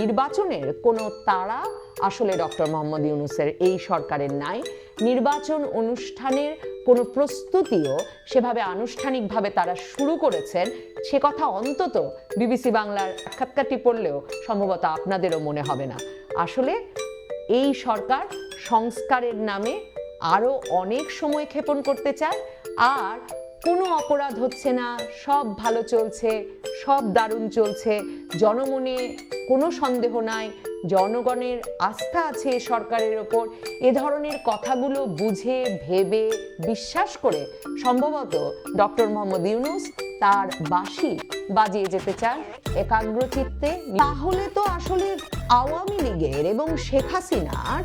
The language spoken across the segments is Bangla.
নির্বাচনের কোনো তাড়া আসলে ডক্টর মোহাম্মদ ইউনুসের এই সরকারের নাই। নির্বাচন অনুষ্ঠানের কোনো প্রস্তুতিও সেভাবে আনুষ্ঠানিকভাবে তারা শুরু করেছেন, সে কথা অন্তত বিবিসি বাংলার সাক্ষাৎকারটি পড়লেও সম্ভবত আপনাদেরও মনে হবে না। আসলে এই সরকার সংস্কারের নামে আরও অনেক সময় ক্ষেপণ করতে চায়, আর কোনো অপরাধ হচ্ছে না, সব ভালো চলছে, সব দারুণ চলছে, জনমনে কোনো সন্দেহ নাই। জনগণের আস্থা আছে সরকারের ওপর। এ ধরনের কথাগুলো বুঝে, ভেবে, বিশ্বাস করে সম্ভবত ডক্টর মোহাম্মদ ইউনুস তার বাঁশি বাজিয়ে যেতে চান একাগ্রচিত্তে। তাহলে তো আসলে আওয়ামী লীগের এবং শেখ হাসিনার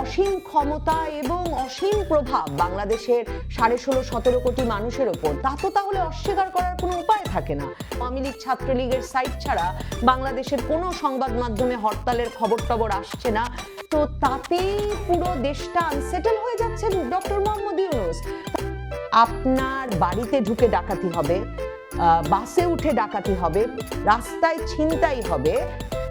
অসীম ক্ষমতা এবং অসীম প্রভাব বাংলাদেশের সাড়ে ষোলো, সতেরো কোটি মানুষের ওপর, তা তো তাহলে অস্বীকার করার কোনো উপায় থাকে না। আওয়ামী লীগ ছাত্রলীগের সাইট ছাড়া বাংলাদেশের কোনো সংবাদ মাধ্যমে হরতালের খবর টবর আসছে না। তো তাতেই পুরো দেশটা আনসেটেল হয়ে যাচ্ছে ডক্টর মোহাম্মদ ইউনুস। আপনার বাড়িতে ঢুকে ডাকাতি হবে বাসে উঠে ডাকাতি হবে, রাস্তায় ছিনতাই হবে,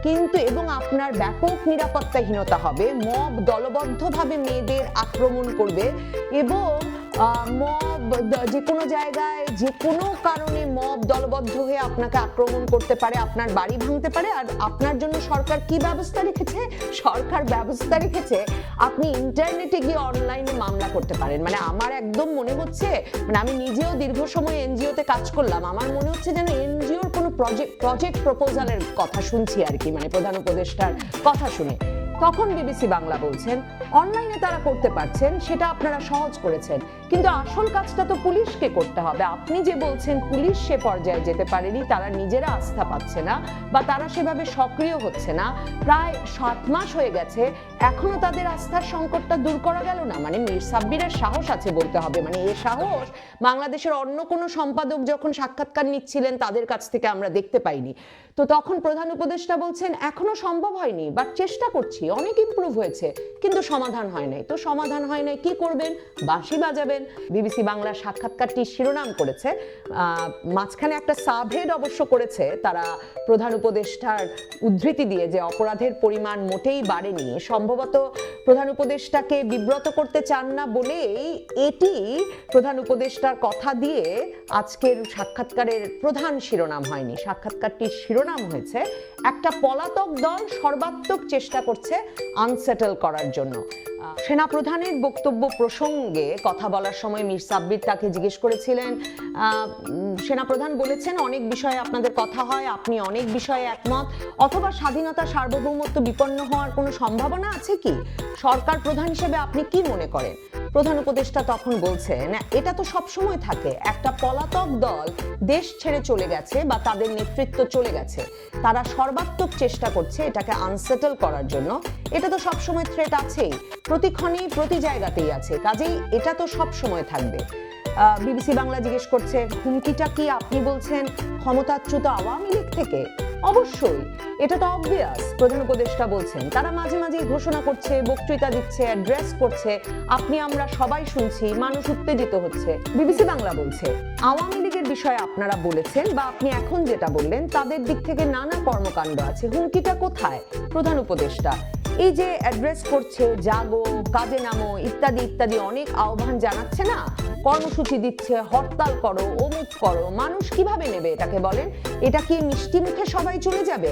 কিন্তু এবং আপনার ব্যাপক নিরাপত্তাহীনতা হবে, মব দলবদ্ধভাবে মেয়েদের আক্রমণ করবে এবং মব যে কোনো জায়গায় যে কোনো কারণে মব দলবদ্ধ হয়ে আপনাকে আক্রমণ করতে পারে, আপনার বাড়ি ভাঙতে পারে, আর আপনার জন্য সরকার কি ব্যবস্থা রেখেছে? সরকার ব্যবস্থা রেখেছে আপনি ইন্টারনেটে গিয়ে অনলাইনে মামলা করতে পারেন। মানে আমার একদম মনে হচ্ছে মানে আমি নিজেও দীর্ঘ সময় এনজিওতে কাজ করলাম, আমার মনে হচ্ছে যেন এনজিওর কোনো প্রজেক্ট প্রজেক্ট প্রপোজালের কথা শুনছি আর কি মানে প্রধান উপদেষ্টার কথা শুনে। তখন বিবিসি বাংলা বলছেন, অনলাইনে তারা করতে পারছেন, সেটা আপনারা সহজ করেছেন। কিন্তু আসল কাজটা তো পুলিশকে করতে হবে। আপনি যে বলছেন পুলিশ সে পর্যায়ে যেতে পারেনি, তারা নিজেরা আস্থা পাচ্ছে না বা তারা সেভাবে সক্রিয় হচ্ছে না। প্রায় সাত মাস হয়ে গেছে এখনও তাদের আস্থার সংকটটা দূর করা গেল না? মানে মীর সাব্বিরের সাহস আছে বলতে হবে। মানে এ সাহস বাংলাদেশের অন্য কোনো সম্পাদক যখন সাক্ষাৎকার নিচ্ছিলেন, তাদের কাছ থেকে আমরা দেখতে পাইনি। তো তখন প্রধান উপদেষ্টা বলছেন, এখনও সম্ভব হয়নি বাট চেষ্টা করছি। অনেক ইমপ্রুভ হয়েছে, কিন্তু সমাধান হয় নাই। তো সমাধান হয় নাই, কি করবেন? বাঁশি বাজাবেন। বিবিসি বাংলার সাক্ষাৎকারটি শিরোনাম করেছে। মাঝখানে একটা সাবহেড অবশ্য করেছে তারা প্রধান উপদেষ্টার উদ্ধৃতি দিয়ে যে অপরাধের পরিমাণ মোটেই বাড়েনি। সম্ভবত প্রধান উপদেষ্টাকে বিব্রত করতে চান না বলেই এটি প্রধান উপদেষ্টার কথা দিয়ে আজকের সাক্ষাৎকারের প্রধান শিরোনাম হয়নি। সাক্ষাৎকারটির শিরোনাম হয়েছে, একটা পলাতক দল সর্বাত্মক চেষ্টা করছে আনসেটেল করার জন্য। সেনাপ্রধানের বক্তব্য প্রসঙ্গে কথা বলার সময় মীর সাব্বির তাকে জিজ্ঞেস করেছিলেন সেনাপ্রধান বলেছেন, অনেক বিষয়ে আপনাদের কথা হয়, আপনি অনেক বিষয়ে একমত, অথবা স্বাধীনতা সার্বভৌমত্ব বিপন্ন হওয়ার কোনো সম্ভাবনা আছে কি? সরকার প্রধান হিসেবে আপনি কি মনে করেন? প্রধান উপদেষ্টা তখন বলছেন, এটা তো সব সময় থাকে। একটা পলাতক দল দেশ ছেড়ে চলে গেছে বা তাদের নেতৃত্ব চলে গেছে। তারা সর্বাত্মক চেষ্টা করছে এটাকে আনসেটেল করার জন্য। এটা তো সব সময় থ্রেট আছেই। প্রতিক্ষণেই প্রতি জায়গাতেই আছে। কাজেই এটা তো সব সময় থাকবে বিবিসি বাংলা জিজ্ঞেস করছে, হুমকিটা কি আপনি বলছেন? ক্ষমতাচ্যুত আওয়ামী লীগ থেকে? অবশ্যই, এটা তো অবভিয়াস প্রধান উপদেষ্টা বলছেন। তারা মাঝে মাঝে ঘোষণা করছে, বক্তৃতা দিচ্ছে অ্যাড্রেস করছে, আপনি আমরা সবাই শুনছি, মানুষ উত্তেজিত হচ্ছে। বিবিসি বাংলা বলছে, আওয়ামী লীগের বিষয়ে আপনারা বলেছেন বা আপনি এখন যেটা বললেন, তাদের দিক থেকে নানা কর্মকাণ্ড আছে। হুমকিটা কোথায়? প্রধান উপদেষ্টা এই যে অ্যাড্রেস করছে, জাগো, কাজে নামো, ইত্যাদি ইত্যাদি অনেক আহ্বান জানাচ্ছে না? কর্মসূচি দিচ্ছে, হরতাল করো, অমুক করো, মানুষ কীভাবে নেবে এটাকে বলেন? এটা কি মিষ্টি মুখে সবাই চলে যাবে?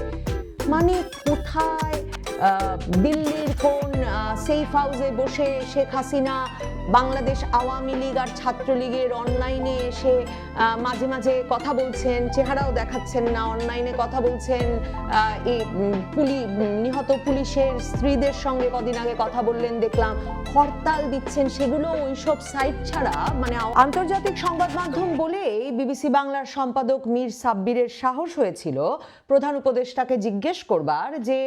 মানে কোথায় দিল্লির কোন সেফ হাউসে বসে শেখ হাসিনা বাংলাদেশ আওয়ামী লীগ আর ছাত্রলীগের অনলাইনে এসে মাঝে মাঝে কথা বলছেন, চেহারাও দেখাচ্ছেন না অনলাইনে কথা বলছেন পুলি নিহত পুলিশের স্ত্রীদের সঙ্গে কদিন আগে কথা বললেন, দেখলাম হরতাল দিচ্ছেন সেগুলো ওইসব সাইট ছাড়া মানে আন্তর্জাতিক সংবাদ মাধ্যম বলেই বিবিসি বাংলার সম্পাদক মীর সাব্বিরের সাহস হয়েছিল। প্রধান উপদেষ্টাকে জিজ্ঞেস করবার যে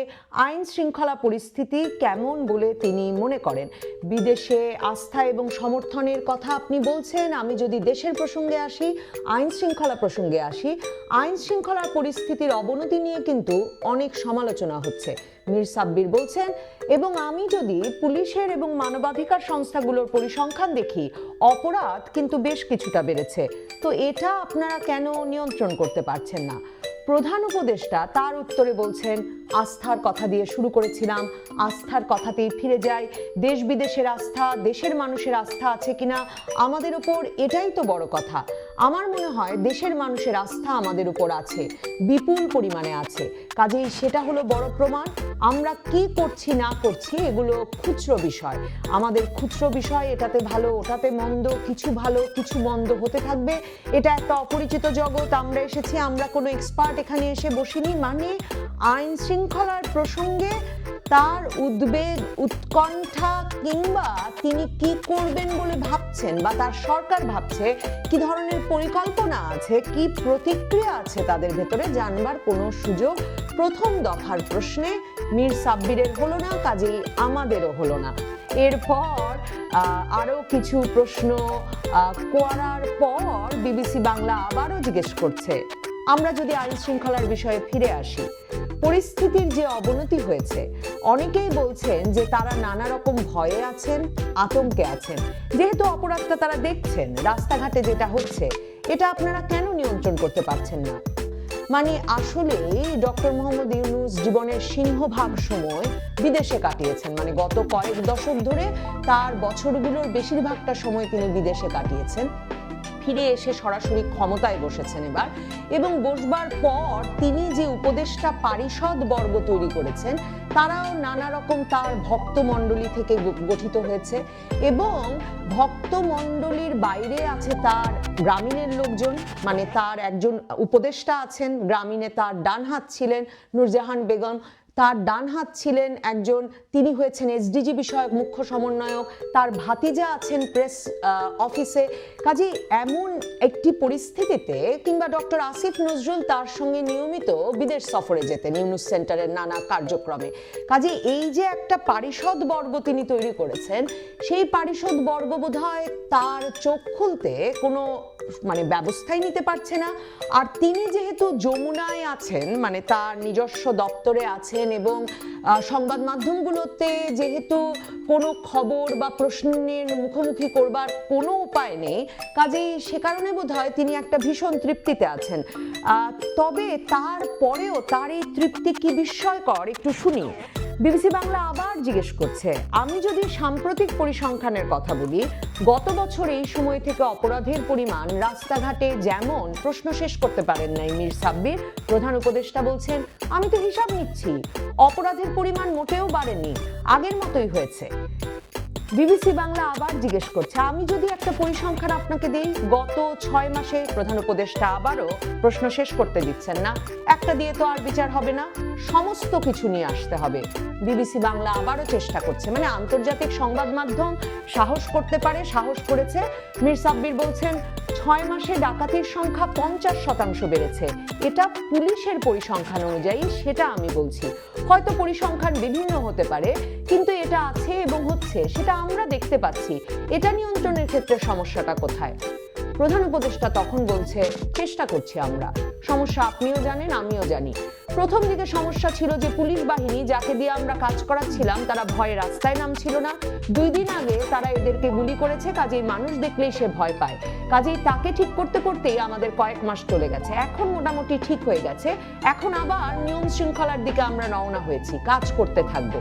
আইন শৃঙ্খলা পরিস্থিতি কেমন বলে তিনি মনে করেন। বিদেশে আস্থা এবং সমর্থনের কথা আপনি বলছেন, আমি যদি দেশের প্রসঙ্গে আসি, আইন শৃঙ্খলা প্রসঙ্গে আসি, আইন শৃঙ্খলার পরিস্থিতির অবনতি নিয়ে কিন্তু অনেক সমালোচনা হচ্ছে, মীর সাব্বির বলছেন। এবং আমি যদি পুলিশের এবং মানবাধিকার সংস্থাগুলোর পরিসংখ্যান দেখি, অপরাধ কিন্তু বেশ কিছুটা বেড়েছে। তো এটা আপনারা কেন নিয়ন্ত্রণ করতে পারছেন না? প্রধান উপদেষ্টা তার উত্তরে বলছেন আস্থার কথা দিয়ে শুরু করেছিলাম। আস্থার কথাতেই ফিরে যাই। দেশ বিদেশের আস্থা, দেশের মানুষের আস্থা আছে কিনা, আমাদের উপর এটাই তো বড় কথা। আমার মনে হয় দেশের মানুষের আস্থা আমাদের উপর আছে, বিপুল পরিমাণে আছে। কাজেই সেটা হলো বড় প্রমাণ। আমরা কি করছি, না করছি, এগুলো খুচরো বিষয়। আমাদের খুচরো বিষয়, এটাতে ভালো, ওটাতে মন্দ, কিছু ভালো, কিছু মন্দ হতে থাকবে। এটা একটা অপরিচিত জগৎ, আমরা এসেছি, আমরা কোনো এক্সপার্ট এখানে এসে বসিনি। মানে আইন শৃঙ্খলার প্রসঙ্গে তার উদ্বেগ উৎকণ্ঠা কিংবা তিনি কি করবেন বলে ভাবছেন বা তার সরকার ভাবছে কি ধরনের পরিকল্পনা আছে কি প্রতিক্রিয়া আছে তাদের ভেতরে জানবার কোনো সুযোগ? প্রথম দফার প্রশ্নে মীর সাব্বিরের হলো না কাজেই আমাদেরও হলো না। এরপর আহ, আরও কিছু প্রশ্ন করার পর বিবিসি বাংলা আবারও জিজ্ঞেস করছে। আমরা যদি আইন শৃঙ্খলার বিষয়ে ফিরে আসি, পরিস্থিতির যে অবনতি হয়েছে, অনেকেই বলছেন যে তারা নানা রকম ভয়ে আছেন, আতঙ্কে আছেন। যেহেতু অপরাধটা তারা দেখছেন, রাস্তাঘাটে যেটা হচ্ছে, এটা আপনারা কেন নিয়ন্ত্রণ করতে পারছেন না? মানে আসলে ডক্টর মোহাম্মদ ইউনুস জীবনের সিংহভাগ সময় বিদেশে কাটিয়েছেন। মানে গত কয়েক দশক ধরে তার বছরগুলোর বেশিরভাগটা সময় তিনি বিদেশে কাটিয়েছেন। ফিরে এসে সরাসরি ক্ষমতায় বসেছেন এবার। এবং বসবার পর তিনি যে উপদেষ্টা পারিষদ বর্গ তৈরি করেছেন, তারাও নানা রকম তার ভক্তমণ্ডলী থেকে গঠিত হয়েছে। এবং ভক্তমণ্ডলীর বাইরে আছে তার গ্রামীণের লোকজন মানে তার একজন উপদেষ্টা আছেন, গ্রামীণে তার ডান হাত ছিলেন নুরজাহান বেগম। তার ডান হাত ছিলেন একজন, তিনি হয়েছেন এসডিজি বিষয়ক মুখ্য সমন্বয়ক। তার ভাতিজা আছেন প্রেস অফিসে। কাজে এমন একটি পরিস্থিতিতে কিংবা ডক্টর আসিফ নজরুল তার সঙ্গে নিয়মিত বিদেশ সফরে যেতেন ইউনুস সেন্টারের নানা কার্যক্রমে। কাজে এই যে একটা পারিষদ বর্গ তিনি তৈরি করেছেন, সেই পারিষদ বর্গ বোধহয় তার চোখ খুলতে কোনো মানে ব্যবস্থাই নিতে পারছে না। আর তিনি যেহেতু যমুনায় আছেন মানে তার নিজস্ব দপ্তরে আছেন এবং সংবাদ মাধ্যমগুলোতে যেহেতু কোনো খবর বা প্রশ্নের মুখোমুখি করবার কোনো উপায় নেই, কাজেই সে কারণে বোধ হয় তিনি একটা ভীষণ তৃপ্তিতে আছেন। তবে তারপরেও তার এই তৃপ্তি কি বিস্ময়কর একটু শুনি। বিবিসি বাংলা আবার জিজ্ঞেস করছে, আমি যদি সাম্প্রতিক পরিসংখ্যানের কথা বলি, গত বছর এই সময় থেকে অপরাধের পরিমাণ রাস্তাঘাটে যেমন প্রশ্ন শেষ করতে পারেন নাই মীর সাব্বির, প্রধান উপদেষ্টা বলছেন, আমি তো হিসাব নিচ্ছি, অপরাধের পরিমাণ মোটেও বাড়েনি, আগের মতোই হয়েছে। বিবিসি বাংলা আবার জিজ্ঞেস করছে, আমি যদি একটা পরিসংখ্যান আপনাকে দিই, গত ছয় মাসে প্রধান উপদেষ্টা আবারও প্রশ্ন শেষ করতে দিচ্ছেন না। একটা দিয়ে তো আর বিচার হবে না, সমস্ত কিছু নিয়ে আসতে হবে। বিবিসি বাংলা আবারও চেষ্টা করছে মানে আন্তর্জাতিক সংবাদ মাধ্যম সাহস করতে পারে, সাহস করেছে। মীর সাব্বির বলছেন, ছয় মাসে ডাকাতির সংখ্যা পঞ্চাশ শতাংশ বেড়েছে। এটা পুলিশের পরিসংখ্যান অনুযায়ী, সেটা আমি বলছি। হয়তো পরিসংখ্যান বিভিন্ন হতে পারে কিন্তু এটা আছে এবং হচ্ছে, সেটা আমরা দেখতে পাচ্ছি। এটা নিয়ন্ত্রণের ক্ষেত্রে সমস্যাটা কোথায়? প্রধান উপদেষ্টা তখন বলছে, চেষ্টা করছি আমরা। সমস্যা আপনিও জানেন, আমিও জানি। প্রথম দিকে সমস্যা ছিল যে পুলিশ বাহিনী যাকে দিয়ে আমরা কাজ করাচ্ছিলাম, তারা ভয়ে রাস্তায় নামছিল না। দুই দিন আগে তারা এদেরকে গুলি করেছে, কাজেই মানুষ দেখলেই সে ভয় পায়। কাজেই তাকে ঠিক করতে করতেই আমাদের কয়েক মাস চলে গেছে। এখন মোটামুটি ঠিক হয়ে গেছে। এখন আবার নিয়ম শৃঙ্খলার দিকে আমরা রওনা হয়েছি, কাজ করতে থাকব।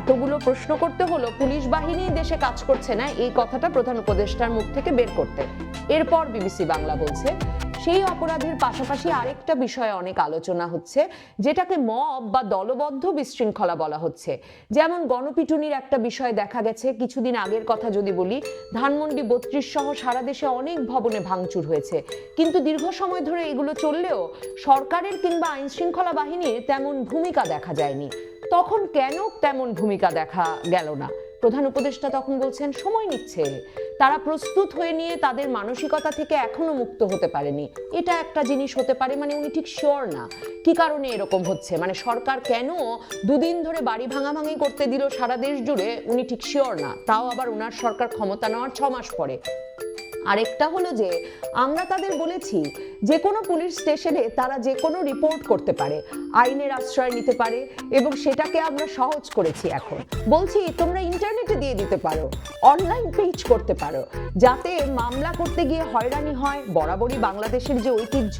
এতগুলো প্রশ্ন করতে হলো, পুলিশ বাহিনী দেশে কাজ করছে না, এই কথাটা প্রধান উপদেষ্টার মুখ থেকে বের করতে। এরপর বিবিসি বাংলা বলছে সেই অপরাধের পাশাপাশি আরেকটা বিষয়ে অনেক আলোচনা হচ্ছে, যেটাকে মব বা দলবদ্ধ বিশৃঙ্খলা বলা হচ্ছে। যেমন গণপিটুনির একটা বিষয় দেখা গেছে, কিছুদিন আগের কথা যদি বলি, ধানমন্ডি বত্রিশ সহ সারা দেশে অনেক ভবনে ভাঙচুর হয়েছে। কিন্তু দীর্ঘ সময় ধরে এগুলো চললেও সরকারের কিংবা আইন শৃঙ্খলা বাহিনীর তেমন ভূমিকা দেখা যায়নি। তখন কেন তেমন ভূমিকা দেখা গেল না? প্রধান উপদেষ্টা তখন বলছেন, সময় নিচ্ছে। তারা প্রস্তুত হয়ে নিয়ে তাদের মানসিকতা থেকে এখনও মুক্ত হতে পারেনি। এটা একটা জিনিস হতে পারে মানে উনি ঠিক শিওর না। কি কারণে এরকম হচ্ছে? মানে সরকার কেন দুদিন ধরে বাড়ি ভাঙাভাঙি করতে দিল সারা দেশ জুড়ে? উনি ঠিক শিওর না। তাও আবার উনার সরকার ক্ষমতা নেওয়ার ছ মাস পরে। আরেকটা হলো যে, আমরা তাদের বলেছি যে কোনো পুলিশ স্টেশনে তারা যে কোনো রিপোর্ট করতে পারে, আইনের আশ্রয় নিতে পারে এবং সেটাকে আমরা সহজ করেছি এখন। বলছি, তোমরা ইন্টারনেটে দিয়ে দিতে পারো, অনলাইন পেজ করতে পারো, যাতে মামলা করতে গিয়ে হয়রানি হয়, বরাবরই বাংলাদেশের যে ঐতিহ্য,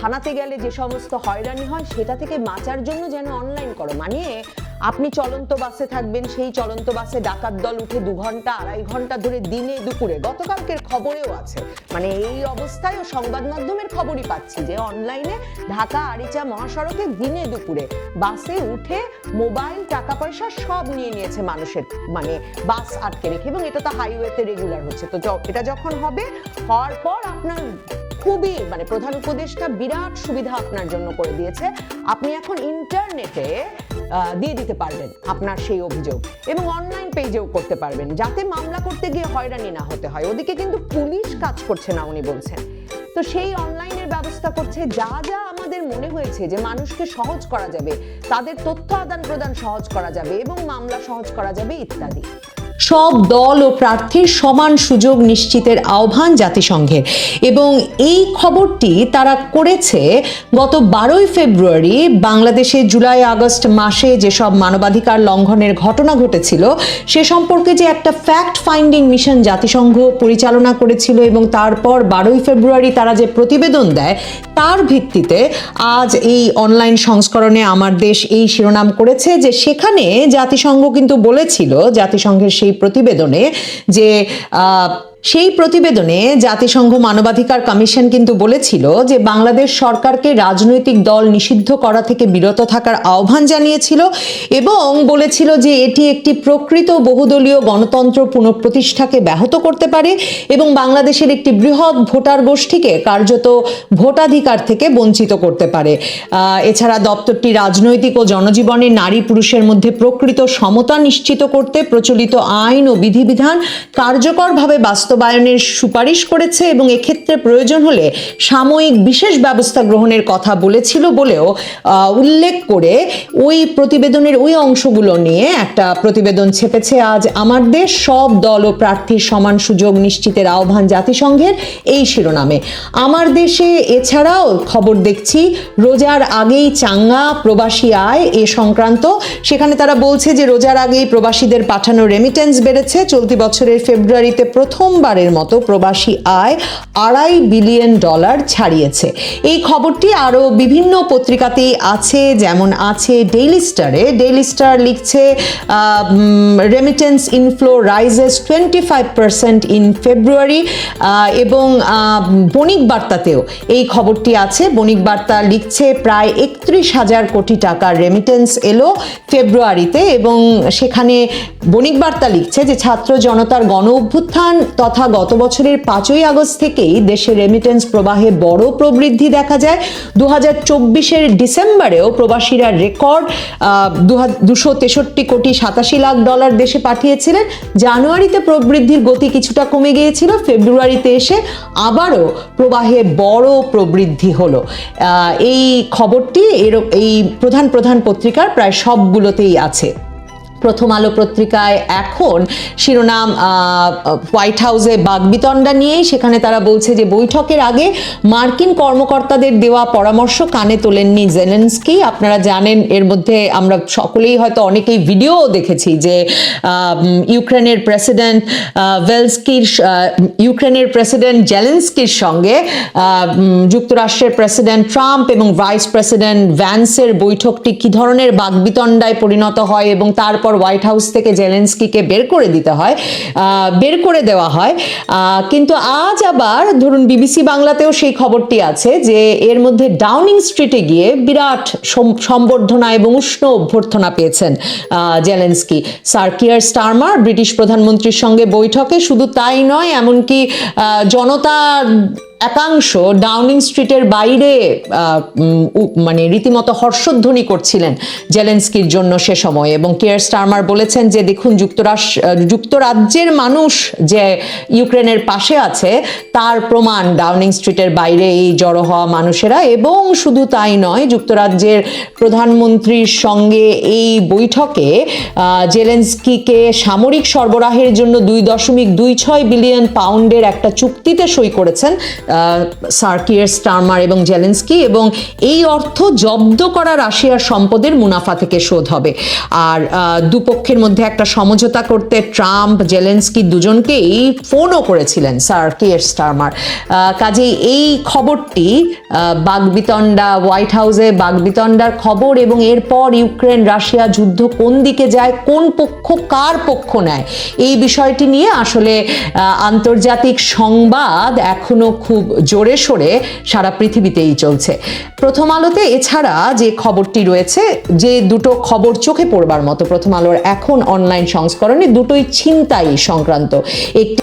থানাতে গেলে যে সমস্ত হয়রানি হয়, সেটা থেকে বাঁচার জন্য যেন অনলাইন করো। মানে আপনি চলন্ত বাসে থাকবেন, সেই চলন্ত বাসে ডাকাত দল উঠে দু ঘণ্টা, আড়াই ঘণ্টা ধরে দিনে দুপুরে, গতকালকের খবরেও আছে। মানে এই অবস্থায়ও সংবাদ মাধ্যমের খবরই পাচ্ছি যে অনলাইনে ঢাকা, আরিচা, মহাসড়কে দিনে দুপুরে বাসে উঠে মোবাইল টাকা পয়সা সব নিয়ে নিয়েছে মানুষের মানে বাস আটকে রেখে। এবং এটা তো হাইওয়েতে রেগুলার হচ্ছে। তো এটা যখন হবে, হওয়ার পর আপনার খুবই মানে প্রধান উপদেশটা বিরাট সুবিধা আপনার জন্য করে দিয়েছে। আপনি এখন ইন্টারনেটে দিয়ে দিতে পারবেন আপনার সেই অভিযোগ এবং অনলাইন পেজেও করতে পারবেন। যাতে মামলা করতে গিয়ে হয়রানি না হতে হয়। ওদিকে কিন্তু পুলিশ কাজ করছে না, উনি বলছেন। তো সেই অনলাইনের ব্যবস্থা করছে। যা যা আমাদের মনে হয়েছে যে মানুষকে সহজ করা যাবে, তাদের তথ্য আদান প্রদান সহজ করা যাবে এবং মামলা সহজ করা যাবে ইত্যাদি। সব দল ও প্রার্থীর সমান সুযোগ নিশ্চিতের আহ্বান জাতিসংঘের এবং এই খবরটি তারা করেছে গত বারোই ফেব্রুয়ারি, বাংলাদেশে জুলাই আগস্ট মাসে যেসব মানবাধিকার লঙ্ঘনের ঘটনা ঘটেছিল, সে সম্পর্কে যে একটা ফ্যাক্ট ফাইন্ডিং মিশন জাতিসংঘ পরিচালনা করেছিল এবং তারপর বারোই ফেব্রুয়ারি তারা যে প্রতিবেদন দেয়, তার ভিত্তিতে আজ এই অনলাইন সংস্করণে আমার দেশ এই শিরোনাম করেছে যে সেখানে জাতিসংঘ কিন্তু বলেছিল, জাতিসংঘের সেই প্রতিবেদনে যে সেই প্রতিবেদনে জাতিসংঘ মানবাধিকার কমিশন কিন্তু বলেছিল যে বাংলাদেশ সরকারকে রাজনৈতিক দল নিষিদ্ধ করা থেকে বিরত থাকার আহ্বান জানিয়েছিল এবং বলেছিল যে এটি একটি প্রকৃত বহুদলীয় গণতন্ত্র পুনঃপ্রতিষ্ঠাকে ব্যাহত করতে পারে এবং বাংলাদেশের একটি বৃহৎ ভোটার গোষ্ঠীকে কার্যত ভোটাধিকার থেকে বঞ্চিত করতে পারে। এছাড়া দপ্তরটি রাজনৈতিক ও জনজীবনে নারী পুরুষের মধ্যে প্রকৃত সমতা নিশ্চিত করতে প্রচলিত আইন ও বিধিবিধান কার্যকরভাবে বাস্তবায়নের সুপারিশ করেছে এবং এক্ষেত্রে প্রয়োজন হলে সাময়িক বিশেষ ব্যবস্থা গ্রহণের কথা বলেছিল বলেও উল্লেখ করে ওই প্রতিবেদনের ওই অংশগুলো নিয়ে একটা প্রতিবেদন ছেপেছে। আজ আমার দেশ, সব দল ও প্রার্থীর সমান সুযোগ নিশ্চিতের আহ্বান জাতিসংঘের এই শিরোনামে। আমার দেশে এছাড়াও খবর দেখছি, রোজার আগেই চাঙ্গা প্রবাসী আয় এ সংক্রান্ত। সেখানে তারা বলছে যে, রোজার আগেই প্রবাসীদের পাঠানো রেমিটেন্স বেড়েছে। চলতি বছরের ফেব্রুয়ারিতে প্রথমবারের মতো প্রবাসী আয় আড়াই বিলিয়ন ডলার ছাড়িয়েছে। এই খবরটি আরও বিভিন্ন পত্রিকাতেই আছে, যেমন আছে ডেইলি স্টারে। ডেইলি স্টার লিখছে remittance inflow rises twenty five percent in February এবং বণিক বার্তাতেও এই খবরটি আছে। বণিক বার্তা লিখছে, প্রায় একত্রিশ হাজার কোটি টাকার রেমিটেন্স এলো ফেব্রুয়ারিতে এবং সেখানে বণিক বার্তা লিখছে যে ছাত্র জনতার গণ অভ্যুত্থান তথা গত বছরের পাঁচই আগস্ট থেকেই দেশে রেমিটেন্স প্রবাহে বড় প্রবৃদ্ধি দেখা যায়। দু হাজার চব্বিশের ডিসেম্বরেও প্রবাসীরা রেকর্ড দুশো তেষট্টি কোটি সাতাশি লাখ ডলার দেশে পাঠিয়েছিলেন। জানুয়ারিতে প্রবৃদ্ধির গতি কিছুটা কমে গিয়েছিল, ফেব্রুয়ারিতে এসে আবারও প্রবাহে বড় প্রবৃদ্ধি হলো। এই খবরটি এর, এই প্রধান প্রধান পত্রিকার প্রায় সবগুলোতেই আছে। প্রথম আলো পত্রিকায় এখন শিরোনাম হোয়াইট হাউসে বাগবিতণ্ডা নিয়েই সেখানে তারা বলছে যে বৈঠকের আগে মার্কিন কর্মকর্তাদের দেওয়া পরামর্শ কানে তোলেননি জেলেন্সকি আপনারা জানেন এর মধ্যে আমরা সকলেই হয়তো অনেকেই ভিডিও দেখেছি যে ইউক্রেনের প্রেসিডেন্ট ভেলস্কির ইউক্রেনের প্রেসিডেন্ট জেলেন্সকির সঙ্গে যুক্তরাষ্ট্রের প্রেসিডেন্ট ট্রাম্প এবং ভাইস প্রেসিডেন্ট ভ্যান্সের বৈঠকটি কি ধরনের বাগবিতণ্ডায় পরিণত হয় এবং তারপর হোয়াইট হাউস থেকে জেলেন্সকিকে বের করে দিতে হয় বের করে দেওয়া হয়। কিন্তু আজ আবার ধরুন বিবিসি বাংলাতেও সেই খবরটি আছে যে এর মধ্যে ডাউনিং স্ট্রিটে গিয়ে বিরাট সম- সম্বর্ধনা এবং উষ্ণ অভ্যর্থনা পেয়েছেন Zelensky sir Keir Starmer British প্রধানমন্ত্রীর সঙ্গে বৈঠকে শুধু তাই নয়, এমনকি জনতা একাংশ ডাউনিং স্ট্রিটের বাইরে মানে রীতিমতো হর্ষধ্বনি করছিলেন জেলেন্সকির জন্য সে সময় এবং কেয়ার স্টারমার বলেছেন যে, দেখুন যুক্তরাষ্ট্র যুক্তরাজ্যের মানুষ যে ইউক্রেনের পাশে আছে, তার প্রমাণ ডাউনিং স্ট্রিটের বাইরে এই জড়ো হওয়া মানুষেরা এবং শুধু তাই নয়, যুক্তরাজ্যের প্রধানমন্ত্রীর সঙ্গে এই বৈঠকে জেলেন্সকিকে সামরিক সরবরাহের জন্য দুই দশমিক দুই ছয় বিলিয়ন পাউন্ডের একটা চুক্তিতে সই করেছেন স্যার স্টারমার এবং জেলেন্সকি এবং এই অর্থ জব্দ করা রাশিয়ার সম্পদের মুনাফা থেকে শোধ হবে। আর দুপক্ষের মধ্যে একটা সমঝোতা করতে ট্রাম্প, জেলেন্সকি দুজনকেই ফোনও করেছিলেন স্যার কিয়ার স্টারমার। কাজেই এই খবরটি বাগবিতণ্ডা, হোয়াইট হাউসে বাগবিতণ্ডার খবর এবং এরপর ইউক্রেন, রাশিয়া যুদ্ধ কোন দিকে যায়, কোন পক্ষ, কার পক্ষ নেয়, এই বিষয়টি নিয়ে আসলে আন্তর্জাতিক সংবাদ এখনও খুব জোরে সোরে সারা পৃথিবীতেই চলছে। প্রথম আলোতে এছাড়া যে খবরটি রয়েছে, যে দুটো খবর চোখে পড়বার মতো, প্রথম আলোর এখন অনলাইন সংস্করণে দুটোই ছিনতাই সংক্রান্ত। একটি